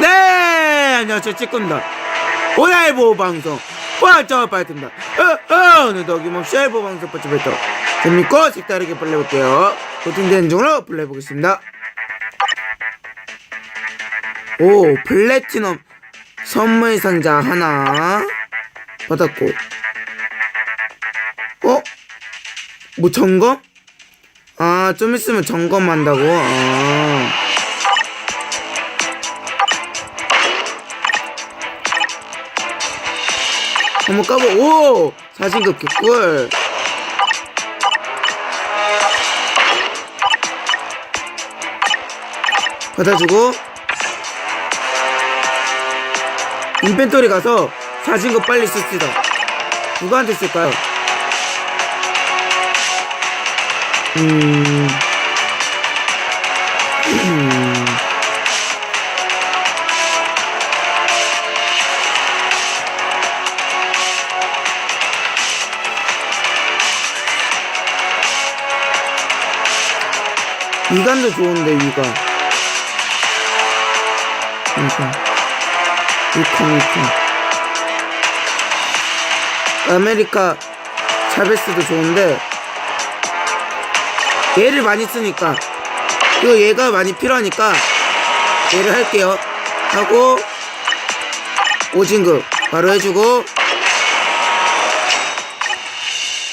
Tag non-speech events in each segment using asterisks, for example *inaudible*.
네 안녕하세요. 찌꾼다 오늘 보 방송. 완전 파이트입니다. 어, 어, 오늘도 어김없이 보 방송 버츠부터 재밌고 색다르게 플레이해볼게요. 도팅된 중으로 플레이해보겠습니다. 오 플래티넘 선물 상자 하나 받았고. 어? 뭐 점검? 아 좀 있으면 점검한다고? 아 한번 까보 오! 사진급 개꿀. 받아주고. 인벤토리 가서 사진급 빨리 씁시다. 누구한테 쓸까요? 음... *clears throat* 위관도 좋은데 위관 위관 위콘 위콘 아메리카 차베스도 좋은데 얘를 많이 쓰니까. 이거 얘가 많이 필요하니까 얘를 할게요. 하고 오진급 바로 해주고.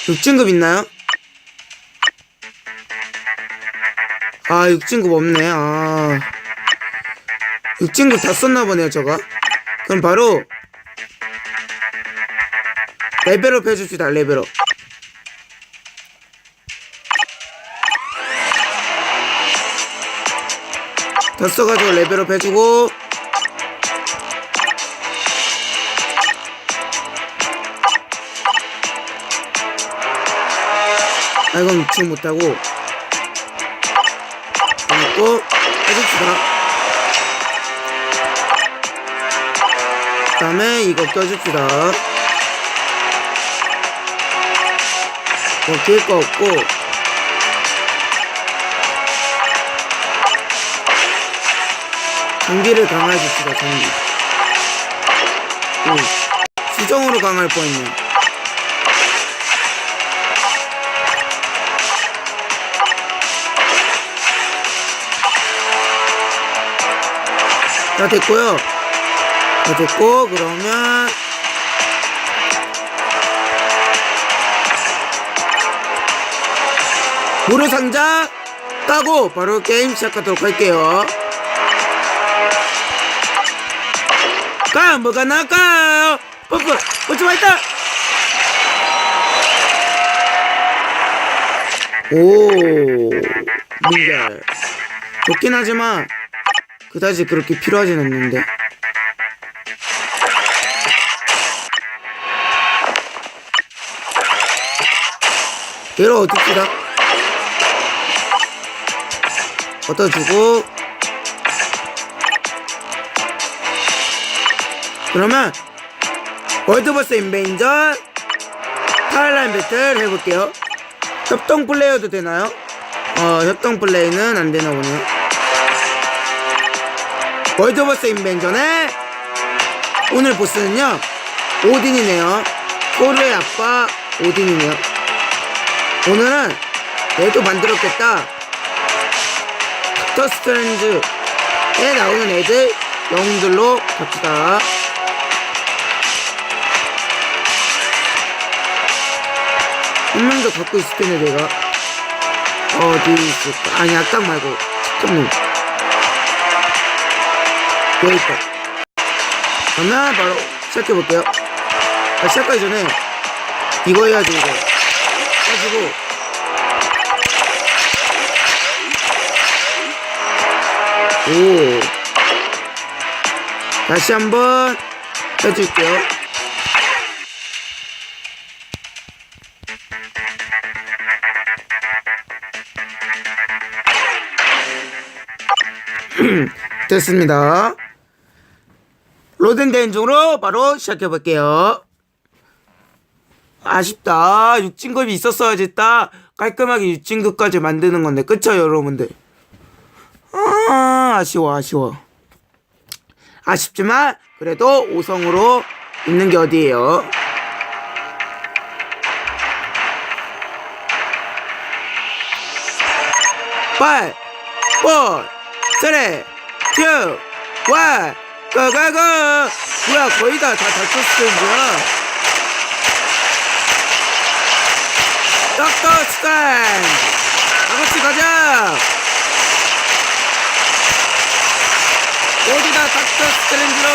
6진급 있나요? 아 6진급 없네. 아. 6진급 다 썼나 보네요 저가 그럼 바로 레벨업 해줍시다 레벨업. 다 써가지고 레벨업 해주고. 아 이건 지금 못하고 그 다음에 이거 껴줍시다. 뭐 끼울 거 없고. 전기를 강화해줍시다 전기. 오 수정으로 강할 뻔했네 다 됐고요. 다 됐고 그러면 무료 상자 까고 바로 게임 시작하도록 할게요. 까 뭐가 나올까요? 뽀뽀! 뽀지 마있다 오 민결 좋긴 하지만 그다지 그렇게 필요하진 않는데. 얘를 어둡시다. 얻어주고. 그러면 월드버스 인베인전 타일라인 배틀 해볼게요. 협동 플레이어도 되나요? 어 협동 플레이는 안 되나 보네요 월드버스 인벤전의 오늘 보스는요 오딘이네요. 토르의 아빠 오딘이네요. 오늘은 얘도 만들었겠다. 닥터 스트레인즈에 나오는 애들 영웅들로 갑시다. 한 명도 갖고 있을 텐데 내가 어디 있을까? 아니 악당 말고 잠깐만 있다 그러면 바로 시작해볼게요. 아, 시작하기 전에 이거 해야지 이거. 가지고. 오. 다시 한번 해줄게요. *clears throat* 됐습니다 로덴대행종으로 바로 시작해 볼게요. 아쉽다. 6진급이 있었어야지 딱 깔끔하게 6진급까지 만드는 건데 그쵸 여러분들? 아, 아쉬워 아쉬워. 아쉽지만 그래도 5성으로 있는 게 어디예요? 빨, 4, 3, 2, 1 가가가. 뭐야 거의 다 다 다쳤어 뭐야 닥터 스탠 다같이 가자. 어디다 닥터 스트랜지로.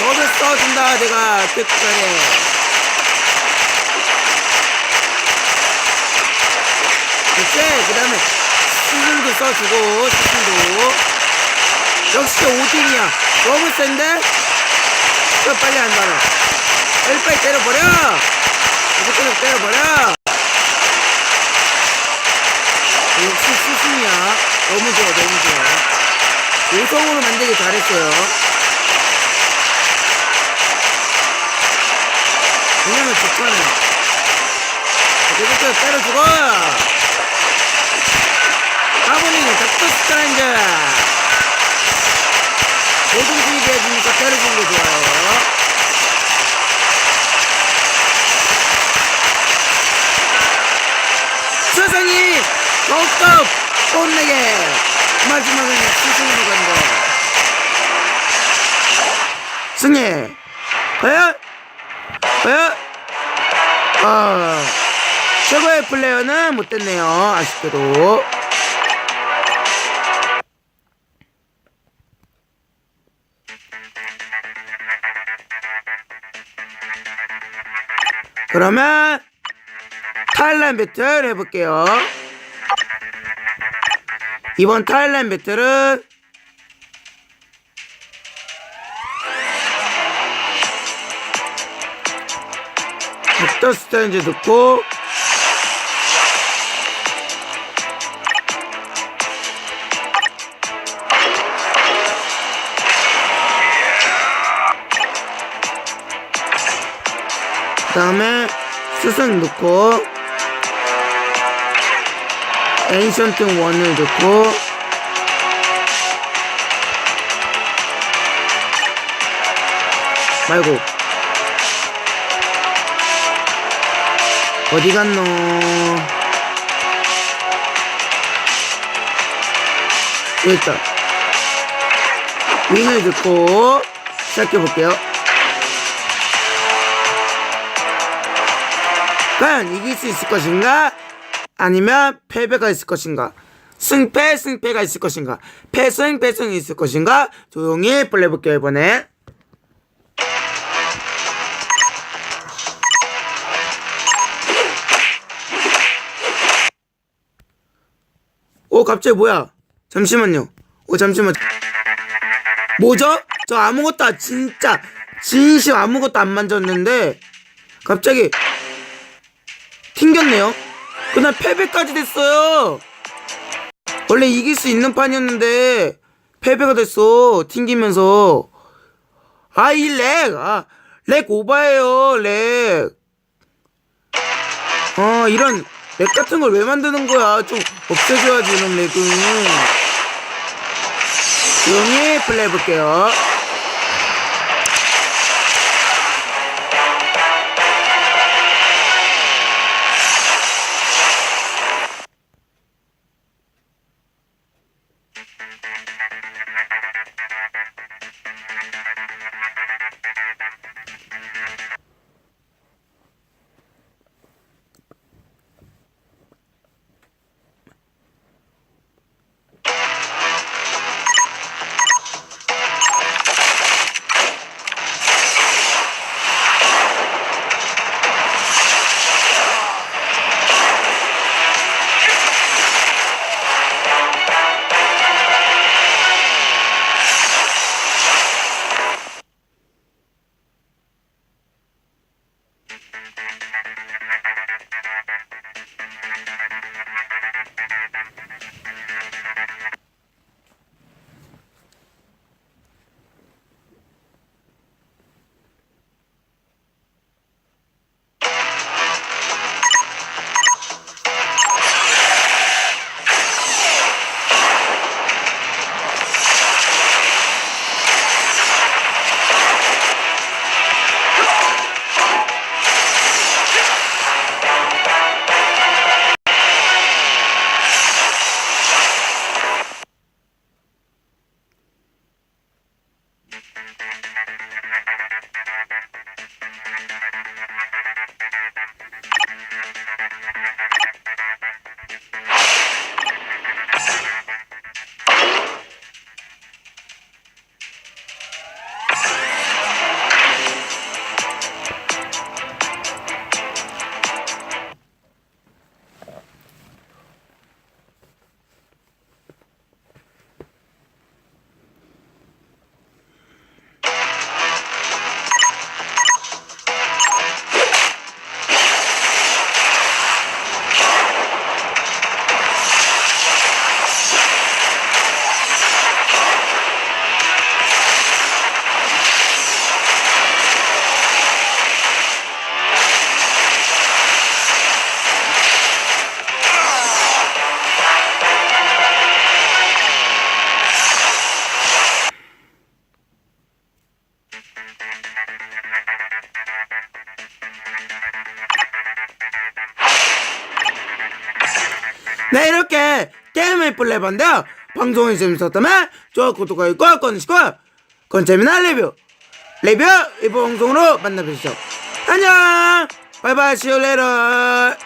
너를 써준다 내가. 그 끝까지 그치? 그 다음에 수술도 써주고 수술도. 역시 오딘이야. 너무 센데? 그럼 빨리 안 달아 빨리 때려버려! 이렇게 때려버려! 역시 수순이야. 너무 좋아 너무 좋아. 오성으로 만들기 잘했어요. 왜냐면 좋잖아요. 계속해서 때려주고 스트레인저 모든 수입이 해주니까 때려주는 게 좋아요. 세상이 더욱더 뽐내게 마지막은 스승으로 간다 승리. 과연? 아 최고의 플레이어는 못됐네요. 아쉽게도 그러면 타일랜 배틀 해볼게요. 이번 타일랜 배틀은 닥터 스탠즈 듣고 그 다음에 수승 넣고 엔션트 원을 넣고 말고 어디 갔노? 있다. 윙을 넣고 시작해 볼게요 과연 이길 수 있을 것인가? 아니면 패배가 있을 것인가? 승패, 승패가 있을 것인가? 패승, 패승이 있을 것인가? 조용히 플레이볼게요, 이번에. 오, 갑자기 뭐야? 잠시만요. 오, 잠시만. 뭐죠? 저 아무것도, 안- 진짜, 진심 아무것도 안 만졌는데, 갑자기, 튕겼네요. 그날 패배까지 됐어요. 원래 이길 수 있는 판이었는데 패배가 됐어. 튕기면서. 아, 이 렉. 아, 렉 오바예요. 렉. 어, 이런 렉 같은 걸 왜 만드는 거야? 좀 없애줘야지, 이런 렉은. 조용히 플레이 해볼게요. 해봤는데요 방송이 재밌었다면 좋아요 구독과 꼭 꺼주시고 그건 재미난 리뷰. 리뷰 리뷰 방송으로 만나보시죠. 안녕! 바이바이 later